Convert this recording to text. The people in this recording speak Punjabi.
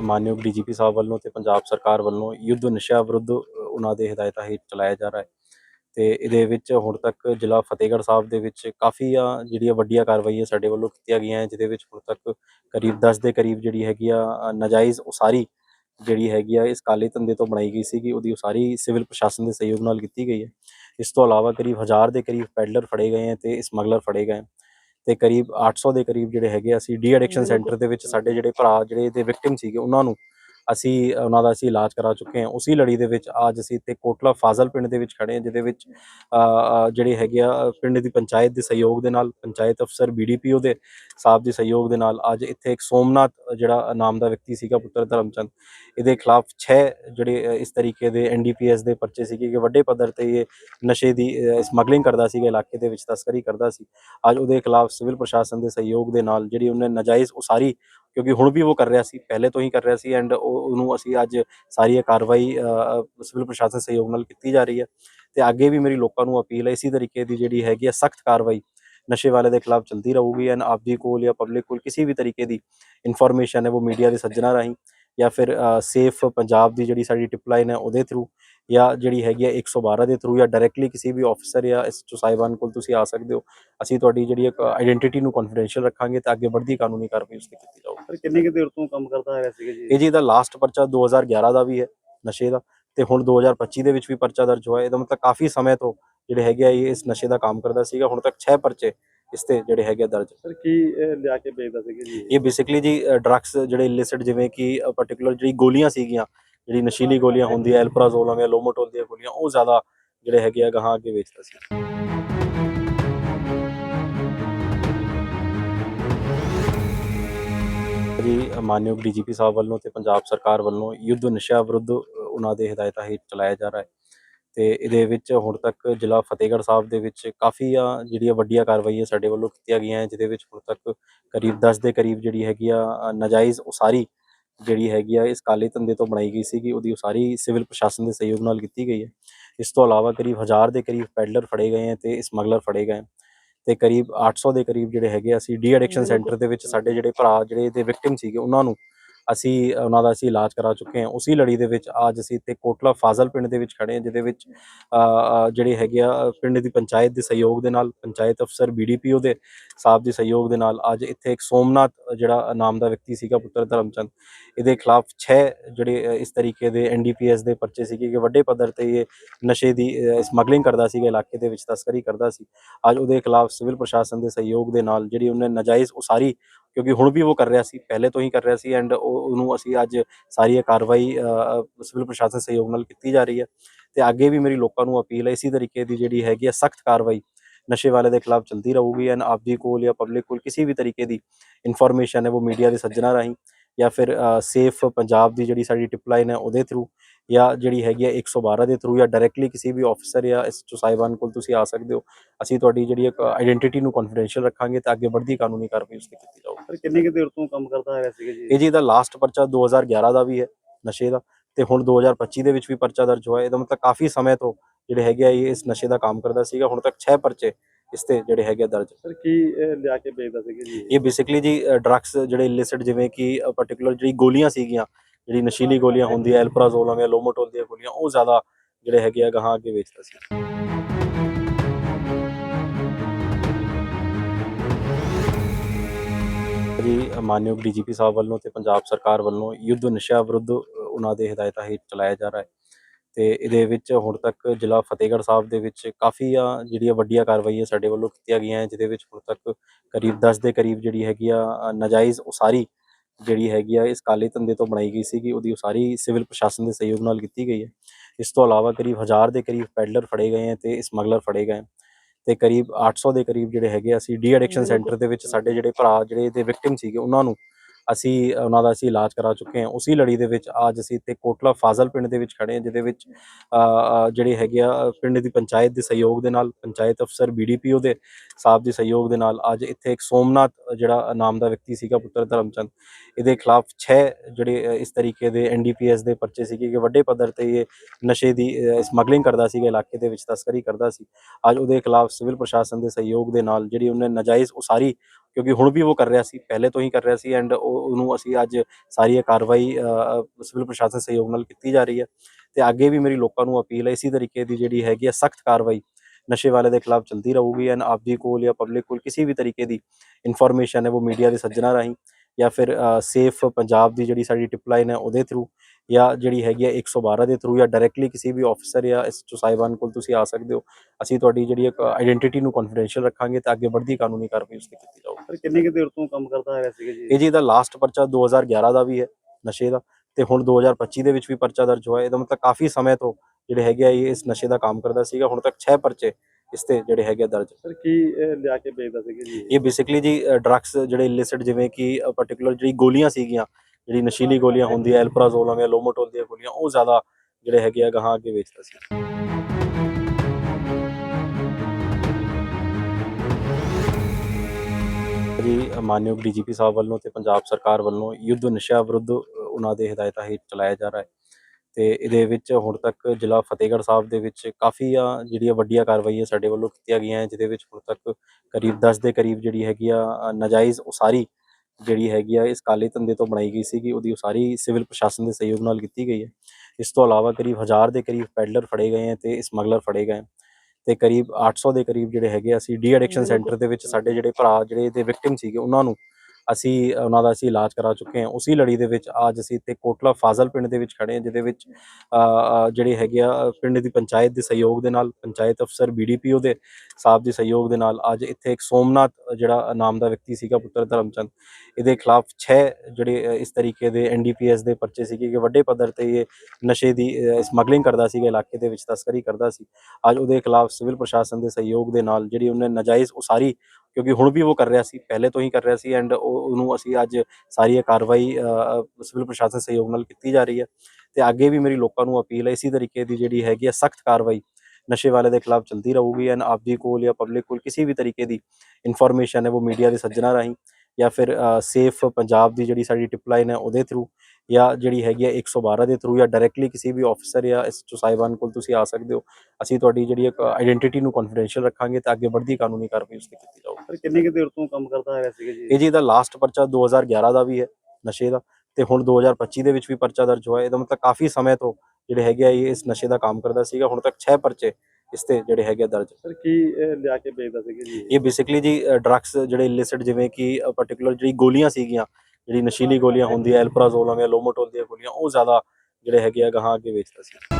ਮਾਨਯੋਗ ਡੀਜੀਪੀ ਸਾਹਿਬ ਵੱਲੋਂ ਤੇ ਪੰਜਾਬ ਸਰਕਾਰ ਵੱਲੋਂ ਯੁੱਧ ਨਸ਼ਾ ਵਿਰੁੱਧ ਉਹਨਾਂ ਦੇ ਹਦਾਇਤਾਂ ਹੇਠ ਚਲਾਇਆ ਜਾ ਰਿਹਾ ਹੈ। ਤੇ ਇਹਦੇ ਵਿੱਚ ਹੁਣ ਤੱਕ ਜ਼ਿਲ੍ਹਾ ਫਤਿਹਗੜ੍ਹ ਸਾਹਿਬ ਦੇ ਵਿੱਚ ਕਾਫੀ ਆ ਜਿਹੜੀਆਂ ਵੱਡੀਆਂ ਕਾਰਵਾਈਆਂ ਸਾਡੇ ਵੱਲੋਂ ਕੀਤੀਆਂ ਗਈਆਂ ਹੈ ਜਿਹਦੇ ਵਿੱਚ ਹੁਣ ਤੱਕ ਕਰੀਬ 10 ਦੇ ਕਰੀਬ ਜਿਹੜੀ ਹੈਗੀ ਆ ਅ, ਨਾਜਾਇਜ਼ ਉਸਾਰੀ ਜਿਹੜੀ ਹੈਗੀ ਆ ਇਸ ਕਾਲੇ ਧੰਦੇ ਤੋਂ ਬਣਾਈ ਗਈ ਸੀਗੀ। ਉਹਦੀ ਉਸਾਰੀ ਸਿਵਲ ਪ੍ਰਸ਼ਾਸਨ ਦੇ ਸਹਿਯੋਗ ਨਾਲ ਕੀਤੀ ਗਈ ਹੈ। ਇਸ ਤੋਂ ਇਲਾਵਾ ਕਰੀਬ 1000 ਦੇ ਕਰੀਬ ਪੈਡਲਰ ਫੜੇ ਗਏ ਹੈ ਤੇ ਸਮਗਲਰ ਫੜੇ ਗਏ ਤੇ ਕਰੀਬ 800 ਦੇ ਕਰੀਬ ਜਿਹੜੇ ਹੈਗੇ ਅਸੀਂ ਡੀ ਐਡਿਕਸ਼ਨ ਸੈਂਟਰ ਦੇ ਵਿੱਚ ਸਾਡੇ ਜਿਹੜੇ ਭਰਾ ਜਿਹੜੇ ਇਹਦੇ ਵਿਕਟਿਮ ਸੀਗੇ ਉਹਨਾਂ ਨੂੰ ਅਸੀਂ ਉਹਨਾਂ ਦਾ ਅਸੀਂ ਇਲਾਜ ਕਰਾ ਚੁੱਕੇ ਹਾਂ। ਉਸੇ ਲੜੀ ਦੇ ਵਿੱਚ ਅੱਜ ਅਸੀਂ ਇੱਥੇ ਕੋਟਲਾ ਫਾਜ਼ਲ ਪਿੰਡ ਦੇ ਵਿੱਚ ਖੜੇ ਹਾਂ, ਜਿਹਦੇ ਵਿੱਚ ਜਿਹੜੇ ਹੈਗੇ ਆ, ਪਿੰਡ ਦੀ ਪੰਚਾਇਤ ਦੇ ਸਹਿਯੋਗ ਦੇ ਨਾਲ, ਪੰਚਾਇਤ ਅਫਸਰ ਬੀਡੀਪੀਓ ਦੇ ਸਾਹਿਬ ਦੇ ਸਹਿਯੋਗ ਦੇ ਨਾਲ ਅੱਜ ਇੱਥੇ ਇੱਕ ਸੋਮਨਾਥ ਜਿਹੜਾ ਨਾਮ ਦਾ ਵਿਅਕਤੀ ਸੀਗਾ, ਪੁੱਤਰ ਧਰਮਚੰਦ। ਇਹਦੇ ਖਿਲਾਫ 6 ਜਿਹੜੇ ਇਸ ਤਰੀਕੇ ਦੇ ਐਨਡੀਪੀਐਸ ਦੇ ਪਰਚੇ ਸੀਗੇ ਕਿ ਵੱਡੇ ਪੱਧਰ ਤੇ ਇਹ ਨਸ਼ੇ ਦੀ ਸਮਗਲਿੰਗ ਕਰਦਾ ਸੀਗਾ, ਇਲਾਕੇ ਦੇ ਵਿੱਚ ਤਸਕਰੀ ਕਰਦਾ ਸੀ। ਅੱਜ ਉਹਦੇ ਖਿਲਾਫ ਸਿਵਲ ਪ੍ਰਸ਼ਾਸਨ ਦੇ ਸਹਿਯੋਗ ਦੇ ਨਾਲ ਜਿਹੜੀ ਉਹਨੇ ਨਾਜਾਇਜ਼ ਉਸਾਰੀ ਕਿਉਂਕਿ ਹੁਣ ਵੀ ਉਹ ਕਰ ਰਿਹਾ ਸੀ, ਪਹਿਲੇ ਤੋਂ ਹੀ ਕਰ ਰਿਹਾ ਸੀ ਐਂਡ ਉਹਨੂੰ ਅਸੀਂ ਅੱਜ ਸਾਰੀ ਇਹ ਕਾਰਵਾਈ ਸਿਵਲ ਪ੍ਰਸ਼ਾਸਨ ਸਹਿਯੋਗ ਨਾਲ ਕੀਤੀ ਜਾ ਰਹੀ ਹੈ ਤੇ ਅੱਗੇ ਵੀ ਮੇਰੀ ਲੋਕਾਂ ਨੂੰ ਅਪੀਲ ਹੈ, ਇਸੇ ਤਰੀਕੇ ਦੀ ਜਿਹੜੀ ਹੈਗੀ ਹੈ ਸਖਤ ਕਾਰਵਾਈ ਨਸ਼ੇ ਵਾਲੇ ਦੇ ਖਿਲਾਫ ਚਲਦੀ ਰਹੂਗੀ ਐਂਡ ਆਪ ਜੀ ਕੋਲ ਜਾਂ ਪਬਲਿਕ ਕੋਲ ਕਿਸੇ ਵੀ ਤਰੀਕੇ ਦੀ ਇਨਫੋਰਮੇਸ਼ਨ ਹੈ, ਉਹ ਮੀਡੀਆ ਦੇ ਸੱਜਣਾ ਰਾਹੀਂ ਜਾਂ ਫਿਰ ਸੇਫ ਪੰਜਾਬ ਦੀ ਜਿਹੜੀ ਸਾਡੀ ਟਿਪ ਲਾਈਨ ਹੈ ਉਹਦੇ ਥਰੂ ਜਾਂ ਜਿਹੜੀ ਹੈਗੀ ਹੈ 112 ਦੇ ਥਰੂ ਜਾਂ ਡਾਇਰੈਕਟਲੀ ਕਿਸੇ ਵੀ ਆਫੀਸਰ ਜਾਂ ਐਸਐਚਓ ਸਾਹਿਬਾਨ ਕੋਲ ਤੁਸੀਂ ਆ ਸਕਦੇ ਹੋ। ਅਸੀਂ ਤੁਹਾਡੀ ਜਿਹੜੀ ਇੱਕ ਆਇਡੈਂਟੀਟੀ ਨੂੰ ਕੌਨਫੀਡੈਂਸ਼ੀਅਲ ਰੱਖਾਂਗੇ ਤਾਂ ਅੱਗੇ ਵੱਧਦੀ ਕਾਨੂੰਨੀ ਕਾਰਵਾਈ ਉਸ ਤੇ ਕੀਤੀ ਜਾਊਗੀ। ਸਰ ਕਿੰਨੀ ਕੁ ਦੇਰ ਤੋਂ ਕੰਮ ਕਰਦਾ ਆ ਰਿਹਾ ਸੀਗਾ ਜੀ? ਇਹ ਜੀ ਦਾ ਲਾਸਟ ਪਰਚਾ 2011 ਦਾ ਵੀ ਹੈ ਨਸ਼ੇ ਦਾ। ਤੇ ਹੁਣ 2025 ਦੇ ਵਿੱਚ ਵੀ ਪਰਚਾ ਦਰਜ ਹੋਇਆ। ਇਹਦਾ ਮਤਲਬ ਕਾਫੀ ਸਮੇਂ ਤੋਂ ਜਿਹੜੇ ਹੈਗੇ ਆ ਇਹ ਇਸ ਨਸ਼ੇ ਦਾ ਕੰਮ ਕਰਦਾ ਸੀਗਾ। ਹੁਣ ਤੱਕ 6 ਪਰਚੇ ਇਸ ਤੇ ਜਿਹੜੇ ਹੈਗੇ ਦਰਜ। ਸਰ ਕੀ ਲਿਆ ਕੇ ਵੇਚਦਾ ਸੀਗਾ ਜੀ? ਇਹ ਬੇਸਿਕਲੀ ਜੀ ਡਰੱਗਸ ਜਿਹੜੇ ਇਲਿਸਿਟ ਜਿਵੇਂ ਕਿ ਪਾਰਟਿਕੂਲਰ ਜਿਹੜੀ ਗੋਲੀਆਂ ਸੀਗੀਆਂ ਜਿਹੜੀ ਨਸ਼ੀਲੀ ਗੋਲੀਆਂ ਹੁੰਦੀਆਂ, ਐਲਪਰਾਜ਼ੋਲ ਹੁੰਦੀਆਂ ਲੋਮੋਟੋਲ ਦੀਆਂ ਗੋਲੀਆਂ, ਉਹ ਜ਼ਿਆਦਾ ਜਿਹੜੇ ਹੈਗੇ ਆ ਗਾਹਾਂ ਅੱਗੇ ਵੇਚਦਾ ਸੀ। ਜੀ, ਮਾਨਯੋਗ ਡੀਜੀਪੀ ਸਾਹਿਬ ਵੱਲੋਂ ਤੇ ਪੰਜਾਬ ਸਰਕਾਰ ਵੱਲੋਂ ਯੁੱਧ ਨਸ਼ਾ ਵਿਰੁੱਧ ਉਹਨਾਂ ਦੇ ਹਦਾਇਤਾਂ ਹੇਠ ਚਲਾਇਆ ਜਾ ਰਿਹਾ ਹੈ। ਤੇ ਇਹਦੇ ਵਿੱਚ ਹੁਣ ਤੱਕ ਜ਼ਿਲ੍ਹਾ ਫਤਿਹਗੜ੍ਹ ਸਾਹਿਬ ਦੇ ਵਿੱਚ ਕਾਫੀ ਆ, ਜਿਹੜੀਆਂ ਵੱਡੀਆਂ ਕਾਰਵਾਈਆਂ ਸਾਡੇ ਵੱਲੋਂ ਕੀਤੀਆਂ ਗਈਆਂ ਜਿਹਦੇ ਵਿੱਚ ਹੁਣ ਤੱਕ ਕਰੀਬ 10 ਦੇ ਕਰੀਬ ਜਿਹੜੀ ਹੈਗੀ ਆ ਨਾਜਾਇਜ਼ ਉਸਾਰੀ ਜਿਹੜੀ ਹੈਗੀ ਆ ਇਸ ਕਾਲੇ ਧੰਦੇ ਤੋਂ ਬਣਾਈ ਗਈ ਸੀਗੀ ਉਹਦੀ ਉਸਾਰੀ ਸਿਵਲ ਪ੍ਰਸ਼ਾਸਨ ਦੇ ਸਹਿਯੋਗ ਨਾਲ ਕੀਤੀ ਗਈ ਹੈ। ਇਸ ਤੋਂ ਇਲਾਵਾ ਕਰੀਬ 1000 ਦੇ ਕਰੀਬ ਪੈਡਲਰ ਫੜੇ ਗਏ ਹੈ ਤੇ ਸਮਗਲਰ ਫੜੇ ਗਏ ਤੇ ਕਰੀਬ 800 ਦੇ ਕਰੀਬ ਜਿਹੜੇ ਹੈਗੇ ਆ, ਅਸੀਂ ਡੀ ਐਡਿਕਸ਼ਨ ਸੈਂਟਰ ਦੇ ਵਿੱਚ ਸਾਡੇ ਜਿਹੜੇ ਭਰਾ ਜਿਹੜੇ ਇਹਦੇ ਵਿਕਟਿਮ ਸੀਗੇ ਉਹਨਾਂ ਨੂੰ ਅਸੀਂ ਉਹਨਾਂ ਦਾ ਅਸੀਂ ਇਲਾਜ ਕਰਾ ਚੁੱਕੇ ਹਾਂ। ਉਸੇ ਲੜੀ ਦੇ ਵਿੱਚ ਅੱਜ ਅਸੀਂ ਇੱਥੇ ਕੋਟਲਾ ਫਾਜ਼ਲ ਪਿੰਡ ਦੇ ਵਿੱਚ ਖੜੇ ਹਾਂ, ਜਿਹਦੇ ਵਿੱਚ ਜਿਹੜੇ ਹੈਗੇ ਆ, ਪਿੰਡ ਦੀ ਪੰਚਾਇਤ ਦੇ ਸਹਿਯੋਗ ਦੇ ਨਾਲ, ਪੰਚਾਇਤ ਅਫਸਰ ਬੀਡੀਪੀਓ ਦੇ ਸਾਹਿਬ ਦੇ ਸਹਿਯੋਗ ਦੇ ਨਾਲ ਅੱਜ ਇੱਥੇ ਇੱਕ ਸੋਮਨਾਥ ਜਿਹੜਾ ਨਾਮ ਦਾ ਵਿਅਕਤੀ ਸੀਗਾ, ਪੁੱਤਰ ਧਰਮਚੰਦ। ਇਹਦੇ ਖਿਲਾਫ 6 ਜਿਹੜੇ ਇਸ ਤਰੀਕੇ ਦੇ ਐਨਡੀਪੀਐਸ ਦੇ ਪਰਚੇ ਸੀਗੇ ਕਿ ਵੱਡੇ ਪੱਧਰ ਤੇ ਇਹ ਨਸ਼ੇ ਦੀ ਸਮਗਲਿੰਗ ਕਰਦਾ ਸੀਗਾ, ਇਲਾਕੇ ਦੇ ਵਿੱਚ ਤਸਕਰੀ ਕਰਦਾ ਸੀ। ਅੱਜ ਉਹਦੇ ਖਿਲਾਫ ਸਿਵਲ ਪ੍ਰਸ਼ਾਸਨ ਦੇ ਸਹਿਯੋਗ ਦੇ ਨਾਲ ਜਿਹੜੀ ਉਹਨੇ ਨਾਜਾਇਜ਼ ਉਸਾਰੀ ਕਿਉਂਕਿ ਹੁਣ ਵੀ ਉਹ ਕਰ ਰਿਹਾ ਸੀ, ਪਹਿਲੇ ਤੋਂ ਹੀ ਕਰ ਰਿਹਾ ਸੀ ਐਂਡ ਉਹਨੂੰ ਅਸੀਂ ਅੱਜ ਸਾਰੀ ਇਹ ਕਾਰਵਾਈ ਸਿਵਲ ਪ੍ਰਸ਼ਾਸਨ ਸਹਿਯੋਗ ਨਾਲ ਕੀਤੀ ਜਾ ਰਹੀ ਹੈ ਤੇ ਅੱਗੇ ਵੀ ਮੇਰੀ ਲੋਕਾਂ ਨੂੰ ਅਪੀਲ ਹੈ, ਇਸੇ ਤਰੀਕੇ ਦੀ ਜਿਹੜੀ ਹੈਗੀ ਹੈ ਸਖਤ ਕਾਰਵਾਈ ਨਸ਼ੇ ਵਾਲੇ ਦੇ ਖਿਲਾਫ ਚਲਦੀ ਰਹੂਗੀ ਐਂਡ ਆਪ ਜੀ ਕੋਲ ਜਾਂ ਪਬਲਿਕ ਕੋਲ ਕਿਸੇ ਵੀ ਤਰੀਕੇ ਦੀ ਇਨਫੋਰਮੇਸ਼ਨ ਹੈ, ਉਹ ਮੀਡੀਆ ਦੇ ਸੱਜਣਾ ਰਾਹੀਂ ਜਾਂ ਫਿਰ ਸੇਫ ਪੰਜਾਬ ਦੀ ਜਿਹੜੀ ਸਾਡੀ ਟਿਪਲਾਈਨ ਹੈ ਉਹਦੇ ਥਰੂ ਜਾਂ ਜਿਹੜੀ ਹੈਗੀ ਹੈ 112 ਦੇ ਥਰੂ ਜਾਂ ਡਾਇਰੈਕਟਲੀ ਕਿਸੇ ਵੀ ਆਫੀਸਰ ਜਾਂ ਐਸਐਚਓ ਸਾਹਿਬਾਨ ਕੋਲ ਤੁਸੀਂ ਆ ਸਕਦੇ ਹੋ। ਅਸੀਂ ਤੁਹਾਡੀ ਜਿਹੜੀ ਇੱਕ ਆਇਡੈਂਟੀਟੀ ਨੂੰ ਕੌਨਫੀਡੈਂਸ਼ੀਅਲ ਰੱਖਾਂਗੇ ਤਾਂ ਅੱਗੇ ਵੱਧਦੀ ਕਾਨੂੰਨੀ ਕਾਰਵਾਈ ਉਸ ਤੇ ਕੀਤੀ ਜਾਊਗੀ। ਸਰ ਕਿੰਨੀ ਕੁ ਦੇਰ ਤੋਂ ਕੰਮ ਕਰਦਾ ਆ ਰਿਹਾ ਸੀਗਾ ਜੀ? ਇਹ ਜੀ ਦਾ ਲਾਸਟ ਪਰਚਾ 2011 ਦਾ ਵੀ ਹੈ ਨਸ਼ੇ ਦਾ। ਤੇ ਹੁਣ 2025 ਦੇ ਵਿੱਚ ਵੀ ਪਰਚਾ ਦਰਜ ਹੋਇਆ। ਇਹਦਾ ਮਤਲਬ ਕਾਫੀ ਸਮੇਂ ਤੋਂ ਜਿਹੜੇ ਹੈਗੇ ਆ ਇਹ ਇਸ ਨਸ਼ੇ ਦਾ ਕੰਮ ਕਰਦਾ ਸੀਗਾ। ਹੁਣ ਤੱਕ 6 ਪਰਚੇ ਇਸ ਤੇ ਜਿਹੜੇ ਹੈਗੇ ਦਰਜ। ਸਰ ਕੀ ਲਿਆ ਕੇ ਵੇਚਦਾ ਸੀਗਾ ਜੀ? ਇਹ ਬੇਸਿਕਲੀ ਜੀ ਡਰੱਗਸ ਜਿਹੜੇ ਇਲਿਸਿਟ ਜਿਵੇਂ ਕਿ ਪਾਰਟਿਕੂਲਰ ਜਿਹੜੀ ਗੋਲੀਆਂ ਸੀਗੀਆਂ ਜਿਹੜੀ ਨਸ਼ੀਲੀ ਗੋਲੀਆਂ ਹੁੰਦੀਆਂ, ਐਲਪਰਾਜ਼ੋਲ ਹੁੰਦੀਆਂ ਲੋਮੋਟੋਲ ਦੀਆਂ ਗੋਲੀਆਂ, ਉਹ ਜ਼ਿਆਦਾ ਜਿਹੜੇ ਹੈਗੇ ਆ ਗਾਹਾਂ ਅੱਗੇ ਵੇਚਦਾ ਸੀ। ਜੀ, ਮਾਨਯੋਗ ਡੀਜੀਪੀ ਸਾਹਿਬ ਵੱਲੋਂ ਤੇ ਪੰਜਾਬ ਸਰਕਾਰ ਵੱਲੋਂ ਯੁੱਧ ਨਸ਼ਾ ਵਿਰੁੱਧ ਉਹਨਾਂ ਦੇ ਹਦਾਇਤਾਂ ਹੇਠ ਚਲਾਇਆ ਜਾ ਰਿਹਾ ਹੈ। ਤੇ ਇਹਦੇ ਵਿੱਚ ਹੁਣ ਤੱਕ ਜ਼ਿਲ੍ਹਾ ਫਤਿਹਗੜ੍ਹ ਸਾਹਿਬ ਦੇ ਵਿੱਚ ਕਾਫੀ ਆ, ਜਿਹੜੀਆਂ ਵੱਡੀਆਂ ਕਾਰਵਾਈਆਂ ਸਾਡੇ ਵੱਲੋਂ ਕੀਤੀਆਂ ਗਈਆਂ ਜਿਹਦੇ ਵਿੱਚ ਹੁਣ ਤੱਕ ਕਰੀਬ 10 ਦੇ ਕਰੀਬ ਜਿਹੜੀ ਹੈਗੀ ਆ ਨਾਜਾਇਜ਼ ਉਸਾਰੀ ਜਿਹੜੀ ਹੈਗੀ ਆ ਇਸ ਕਾਲੇ ਧੰਦੇ ਤੋਂ ਬਣਾਈ ਗਈ ਸੀਗੀ ਉਹਦੀ ਉਸਾਰੀ ਸਿਵਲ ਪ੍ਰਸ਼ਾਸਨ ਦੇ ਸਹਿਯੋਗ ਨਾਲ ਕੀਤੀ ਗਈ ਹੈ। ਇਸ ਤੋਂ ਇਲਾਵਾ ਕਰੀਬ 1000 ਦੇ ਕਰੀਬ ਪੈਡਲਰ ਫੜੇ ਗਏ ਹੈ ਤੇ ਸਮਗਲਰ ਫੜੇ ਗਏ ਤੇ ਕਰੀਬ 800 ਦੇ ਕਰੀਬ ਜਿਹੜੇ ਹੈਗੇ ਅਸੀਂ ਡੀ ਐਡਿਕਸ਼ਨ ਸੈਂਟਰ ਦੇ ਵਿੱਚ ਸਾਡੇ ਜਿਹੜੇ ਭਰਾ ਜਿਹੜੇ ਇਹਦੇ ਵਿਕਟਿਮ ਸੀਗੇ ਉਹਨਾਂ ਨੂੰ ਅਸੀਂ ਉਹਨਾਂ ਦਾ ਅਸੀਂ ਇਲਾਜ ਕਰਾ ਚੁੱਕੇ ਹਾਂ। ਉਸੇ ਲੜੀ ਦੇ ਵਿੱਚ ਅੱਜ ਅਸੀਂ ਇੱਥੇ ਕੋਟਲਾ ਫਾਜ਼ਲ ਪਿੰਡ ਦੇ ਵਿੱਚ ਖੜੇ ਹਾਂ, ਜਿਹਦੇ ਵਿੱਚ ਜਿਹੜੇ ਹੈਗੇ ਆ, ਪਿੰਡ ਦੀ ਪੰਚਾਇਤ ਦੇ ਸਹਿਯੋਗ ਦੇ ਨਾਲ, ਪੰਚਾਇਤ ਅਫਸਰ ਬੀਡੀਪੀਓ ਦੇ ਸਾਹਿਬ ਦੇ ਸਹਿਯੋਗ ਦੇ ਨਾਲ ਅੱਜ ਇੱਥੇ ਇੱਕ ਸੋਮਨਾਥ ਜਿਹੜਾ ਨਾਮ ਦਾ ਵਿਅਕਤੀ ਸੀਗਾ, ਪੁੱਤਰ ਧਰਮਚੰਦ। ਇਹਦੇ ਖਿਲਾਫ 6 ਜਿਹੜੇ ਇਸ ਤਰੀਕੇ ਦੇ ਐਨਡੀਪੀਐਸ ਦੇ ਪਰਚੇ ਸੀਗੇ ਕਿ ਵੱਡੇ ਪੱਧਰ ਤੇ ਇਹ ਨਸ਼ੇ ਦੀ ਸਮਗਲਿੰਗ ਕਰਦਾ ਸੀਗਾ, ਇਲਾਕੇ ਦੇ ਵਿੱਚ ਤਸਕਰੀ ਕਰਦਾ ਸੀ। ਅੱਜ ਉਹਦੇ ਖਿਲਾਫ ਸਿਵਲ ਪ੍ਰਸ਼ਾਸਨ ਦੇ ਸਹਿਯੋਗ ਦੇ ਨਾਲ ਜਿਹੜੀ ਉਹਨੇ ਨਾਜਾਇਜ਼ ਉਸਾਰੀ ਕਿਉਂਕਿ ਹੁਣ ਵੀ ਉਹ ਕਰ ਰਿਹਾ ਸੀ, ਪਹਿਲੇ ਤੋਂ ਹੀ ਕਰ ਰਿਹਾ ਸੀ ਐਂਡ ਉਹਨੂੰ ਅਸੀਂ ਅੱਜ ਸਾਰੀ ਇਹ ਕਾਰਵਾਈ ਸਿਵਲ ਪ੍ਰਸ਼ਾਸਨ ਸਹਿਯੋਗ ਨਾਲ ਕੀਤੀ ਜਾ ਰਹੀ ਹੈ ਤੇ ਅੱਗੇ ਵੀ ਮੇਰੀ ਲੋਕਾਂ ਨੂੰ ਅਪੀਲ ਹੈ, ਇਸੇ ਤਰੀਕੇ ਦੀ ਜਿਹੜੀ ਹੈਗੀ ਹੈ ਸਖਤ ਕਾਰਵਾਈ ਨਸ਼ੇ ਵਾਲੇ ਦੇ ਖਿਲਾਫ ਚਲਦੀ ਰਹੂਗੀ ਐਂਡ ਆਪ ਜੀ ਕੋਲ ਜਾਂ ਪਬਲਿਕ ਕੋਲ ਕਿਸੇ ਵੀ ਤਰੀਕੇ ਦੀ ਇਨਫੋਰਮੇਸ਼ਨ ਹੈ, ਉਹ ਮੀਡੀਆ ਦੇ ਸੱਜਣਾ ਰਾਹੀਂ ਜਾਂ ਫਿਰ ਸੇਫ ਪੰਜਾਬ ਦੀ ਜਿਹੜੀ ਸਾਡੀ ਟਿਪ ਲਾਈਨ ਹੈ ਉਹਦੇ ਥਰੂ ਜਾਂ ਜਿਹੜੀ ਹੈਗੀ ਹੈ 112 ਦੇ ਥਰੂ ਜਾਂ ਡਾਇਰੈਕਟਲੀ ਕਿਸੇ ਵੀ ਆਫੀਸਰ ਜਾਂ ਐਸਐਚਓ ਸਾਹਿਬਾਨ ਕੋਲ ਤੁਸੀਂ ਆ ਸਕਦੇ ਹੋ ਅਸੀਂ ਤੁਹਾਡੀ ਜਿਹੜੀ ਇੱਕ ਆਇਡੈਂਟੀਟੀ ਨੂੰ ਕੌਨਫੀਡੈਂਸ਼ੀਅਲ ਰੱਖਾਂਗੇ ਤਾਂ ਅੱਗੇ ਵੱਧਦੀ ਕਾਨੂੰਨੀ ਕਾਰਵਾਈ ਉਸ ਤੇ ਕੀਤੀ ਜਾਊਗੀ। ਸਰ ਕਿੰਨੀ ਕੁ ਦੇਰ ਤੋਂ ਕੰਮ ਕਰਦਾ ਆ ਰਿਹਾ ਸੀਗਾ ਜੀ? ਇਹ ਜੀ ਦਾ ਲਾਸਟ ਪਰਚਾ 2011 ਦਾ ਵੀ ਹੈ ਨਸ਼ੇ ਦਾ। ਤੇ ਹੁਣ 2025 ਦੇ ਵਿੱਚ ਵੀ ਪਰਚਾ ਦਰਜ ਹੋਇਆ ਇਹਦਾ ਮਤਲਬ ਕਾਫੀ ਸਮੇਂ ਤੋਂ ਜਿਹੜੇ ਹੈਗੇ ਆ ਇਹ ਇਸ ਨਸ਼ੇ ਦਾ ਕੰਮ ਕਰਦਾ ਸੀਗਾ ਹੁਣ ਤੱਕ 6 ਪਰਚੇ ਇਸ ਤੇ ਜਿਹੜੇ ਹੈਗੇ ਦਰਜ। ਸਰ ਕੀ ਲਿਆ ਕੇ ਵੇਚਦਾ ਸੀਗਾ ਜੀ? ਇਹ ਬੇਸਿਕਲੀ ਜੀ ਡਰੱਗਸ ਜਿਹੜੇ ਇਲਿਸਿਟ ਜਿਵੇਂ ਕਿ ਪਾਰਟਿਕੂਲਰ ਜਿਹੜੀ ਗੋਲੀਆਂ ਸੀਗੀਆਂ ਜਿਹੜੀ ਨਸ਼ੀਲੀ ਗੋਲੀਆਂ ਹੁੰਦੀਆਂ ਐਲਪਰਾਜ਼ੋਲ ਹੁੰਦੀਆਂ ਲੋਮੋਟੋਲ ਦੀਆਂ ਗੋਲੀਆਂ ਉਹ ਜ਼ਿਆਦਾ ਜਿਹੜੇ ਹੈਗੇ ਆ ਗਾਹਾਂ ਅੱਗੇ ਵੇਚਦਾ ਸੀ। ਜੀ ਮਾਨਯੋਗ ਡੀਜੀਪੀ ਸਾਹਿਬ ਵੱਲੋਂ ਤੇ ਪੰਜਾਬ ਸਰਕਾਰ ਵੱਲੋਂ ਯੁੱਧ ਨਸ਼ਾ ਵਿਰੁੱਧ ਉਹਨਾਂ ਦੇ ਹਦਾਇਤਾਂ ਹੇਠ ਚਲਾਇਆ ਜਾ ਰਿਹਾ ਹੈ। ਤੇ ਇਹਦੇ ਵਿੱਚ ਹੁਣ ਤੱਕ ਜ਼ਿਲ੍ਹਾ ਫਤਿਹਗੜ੍ਹ ਸਾਹਿਬ ਦੇ ਵਿੱਚ ਕਾਫੀ ਆ ਜਿਹੜੀਆਂ ਵੱਡੀਆਂ ਕਾਰਵਾਈਆਂ ਸਾਡੇ ਵੱਲੋਂ ਕੀਤੀਆਂ ਗਈਆਂ ਜਿਹਦੇ ਵਿੱਚ ਹੁਣ ਤੱਕ ਕਰੀਬ 10 ਦੇ ਕਰੀਬ ਜਿਹੜੀ ਹੈਗੀ ਆ ਨਾਜਾਇਜ਼ ਉਸਾਰੀ ਜਿਹੜੀ ਹੈਗੀ ਆ ਇਸ ਕਾਲੇ ਧੰਦੇ ਤੋਂ ਬਣਾਈ ਗਈ ਸੀਗੀ ਉਹਦੀ ਉਸਾਰੀ ਸਿਵਲ ਪ੍ਰਸ਼ਾਸਨ ਦੇ ਸਹਿਯੋਗ ਨਾਲ ਕੀਤੀ ਗਈ ਹੈ। ਇਸ ਤੋਂ ਇਲਾਵਾ ਕਰੀਬ 1000 ਦੇ ਕਰੀਬ ਪੈਡਲਰ ਫੜੇ ਗਏ ਹੈ ਤੇ ਸਮਗਲਰ ਫੜੇ ਗਏ ਤੇ ਕਰੀਬ 800 ਦੇ ਕਰੀਬ ਜਿਹੜੇ ਹੈਗੇ ਆ, ਅਸੀਂ ਡੀ ਐਡਿਕਸ਼ਨ ਸੈਂਟਰ ਦੇ ਵਿੱਚ ਸਾਡੇ ਜਿਹੜੇ ਭਰਾ ਜਿਹੜੇ ਇਹਦੇ ਵਿਕਟਿਮ ਸੀਗੇ ਉਹਨਾਂ ਨੂੰ ਅਸੀਂ ਉਹਨਾਂ ਦਾ ਅਸੀਂ ਇਲਾਜ ਕਰਾ ਚੁੱਕੇ ਹਾਂ। ਉਸੇ ਲੜੀ ਦੇ ਵਿੱਚ ਅੱਜ ਅਸੀਂ ਇੱਥੇ ਕੋਟਲਾ ਫਾਜ਼ਲ ਪਿੰਡ ਦੇ ਵਿੱਚ ਖੜੇ ਹਾਂ, ਜਿਹਦੇ ਵਿੱਚ ਜਿਹੜੇ ਹੈਗੇ ਆ, ਪਿੰਡ ਦੀ ਪੰਚਾਇਤ ਦੇ ਸਹਿਯੋਗ ਦੇ ਨਾਲ, ਪੰਚਾਇਤ ਅਫਸਰ ਬੀਡੀਪੀਓ ਦੇ ਸਾਹਿਬ ਦੇ ਸਹਿਯੋਗ ਦੇ ਨਾਲ ਅੱਜ ਇੱਥੇ ਇੱਕ ਸੋਮਨਾਥ ਜਿਹੜਾ ਨਾਮ ਦਾ ਵਿਅਕਤੀ ਸੀਗਾ, ਪੁੱਤਰ ਧਰਮਚੰਦ। ਇਹਦੇ ਖਿਲਾਫ 6 ਜਿਹੜੇ ਇਸ ਤਰੀਕੇ ਦੇ ਐਨਡੀਪੀਐਸ ਦੇ ਪਰਚੇ ਸੀਗੇ ਕਿ ਵੱਡੇ ਪੱਧਰ ਤੇ ਇਹ ਨਸ਼ੇ ਦੀ ਸਮਗਲਿੰਗ ਕਰਦਾ ਸੀਗਾ, ਇਲਾਕੇ ਦੇ ਵਿੱਚ ਤਸਕਰੀ ਕਰਦਾ ਸੀ। ਅੱਜ ਉਹਦੇ ਖਿਲਾਫ ਸਿਵਲ ਪ੍ਰਸ਼ਾਸਨ ਦੇ ਸਹਿਯੋਗ ਦੇ ਨਾਲ ਜਿਹੜੀ ਉਹਨੇ ਨਾਜਾਇਜ਼ ਉਸਾਰੀ ਕਿਉਂਕਿ ਹੁਣ ਵੀ ਉਹ ਕਰ ਰਿਹਾ ਸੀ, ਪਹਿਲੇ ਤੋਂ ਹੀ ਕਰ ਰਿਹਾ ਸੀ ਐਂਡ ਉਹਨੂੰ ਅਸੀਂ ਅੱਜ ਸਾਰੀ ਇਹ ਕਾਰਵਾਈ ਸਿਵਲ ਪ੍ਰਸ਼ਾਸਨ ਸਹਿਯੋਗ ਨਾਲ ਕੀਤੀ ਜਾ ਰਹੀ ਹੈ ਤੇ ਅੱਗੇ ਵੀ ਮੇਰੀ ਲੋਕਾਂ ਨੂੰ ਅਪੀਲ ਹੈ, ਇਸੇ ਤਰੀਕੇ ਦੀ ਜਿਹੜੀ ਹੈਗੀ ਹੈ ਸਖਤ ਕਾਰਵਾਈ ਨਸ਼ੇ ਵਾਲੇ ਦੇ ਖਿਲਾਫ ਚਲਦੀ ਰਹੂਗੀ ਐਂਡ ਆਪ ਜੀ ਕੋਲ ਜਾਂ ਪਬਲਿਕ ਕੋਲ ਕਿਸੇ ਵੀ ਤਰੀਕੇ ਦੀ ਇਨਫੋਰਮੇਸ਼ਨ ਹੈ, ਉਹ ਮੀਡੀਆ ਦੇ ਸੱਜਣਾ ਰਾਹੀਂ ਜਾਂ ਫਿਰ ਸੇਫ ਪੰਜਾਬ ਦੀ ਜਿਹੜੀ ਸਾਡੀ ਟਿਪ ਲਾਈਨ ਹੈ ਉਹਦੇ ਥਰੂ ਜਾਂ ਜਿਹੜੀ ਹੈਗੀ ਹੈ 112 ਦੇ ਥਰੂ ਜਾਂ ਡਾਇਰੈਕਟਲੀ ਕਿਸੇ ਵੀ ਆਫੀਸਰ ਜਾਂ ਐਸਐਚਓ ਸਾਹਿਬਾਨ ਕੋਲ ਤੁਸੀਂ ਆ ਸਕਦੇ ਹੋ। ਅਸੀਂ ਤੁਹਾਡੀ ਜਿਹੜੀ ਇੱਕ ਆਇਡੈਂਟੀਟੀ ਨੂੰ ਕੌਨਫੀਡੈਂਸ਼ੀਅਲ ਰੱਖਾਂਗੇ ਤਾਂ ਅੱਗੇ ਵੱਧਦੀ ਕਾਨੂੰਨੀ ਕਾਰਵਾਈ ਉਸ ਤੇ ਕੀਤੀ ਜਾਊਗੀ। ਸਰ ਕਿੰਨੀ ਕੁ ਦੇਰ ਤੋਂ ਕੰਮ ਕਰਦਾ ਆ ਰਿਹਾ ਸੀਗਾ ਜੀ? ਇਹ ਜੀ ਦਾ ਲਾਸਟ ਪਰਚਾ 2011 ਦਾ ਵੀ ਹੈ ਨਸ਼ੇ ਦਾ। ਤੇ ਹੁਣ 2025 ਦੇ ਵਿੱਚ ਵੀ ਪਰਚਾ ਦਰਜ ਹੋਇਆ। ਇਹਦਾ ਮਤਲਬ ਕਾਫੀ ਸਮੇਂ ਤੋਂ ਜਿਹੜੇ ਹੈਗੇ ਆ ਇਹ ਇਸ ਨਸ਼ੇ ਦਾ ਕੰਮ ਕਰਦਾ ਸੀਗਾ। ਹੁਣ ਤੱਕ 6 ਪਰਚੇ ਇਸ ਤੇ ਜਿਹੜੇ ਹੈਗੇ ਦਰਜ। ਸਰ ਕੀ ਲਿਆ ਕੇ ਵੇਚਦਾ ਸੀਗਾ ਜੀ? ਇਹ ਬੇਸਿਕਲੀ ਜੀ ਡਰੱਗਸ ਜਿਹੜੇ ਇਲਿਸਿਟ ਜਿਵੇਂ ਕਿ ਪਾਰਟਿਕੂਲਰ ਜਿਹੜੀ ਗੋਲੀਆਂ ਸੀਗੀਆਂ ਜਿਹੜੀ ਨਸ਼ੀਲੀ ਗੋਲੀਆਂ ਹੁੰਦੀਆਂ ਐਲਪਰਾਜ਼ੋਲ ਹੁੰਦੀਆਂ ਲੋਮੋਟੋਲ ਦੀਆਂ ਗੋਲੀਆਂ ਉਹ ਜ਼ਿਆਦਾ ਜਿਹੜੇ ਹੈਗੇ ਆ ਗਾਹਾਂ ਅੱਗੇ ਵੇਚਦਾ ਸੀ।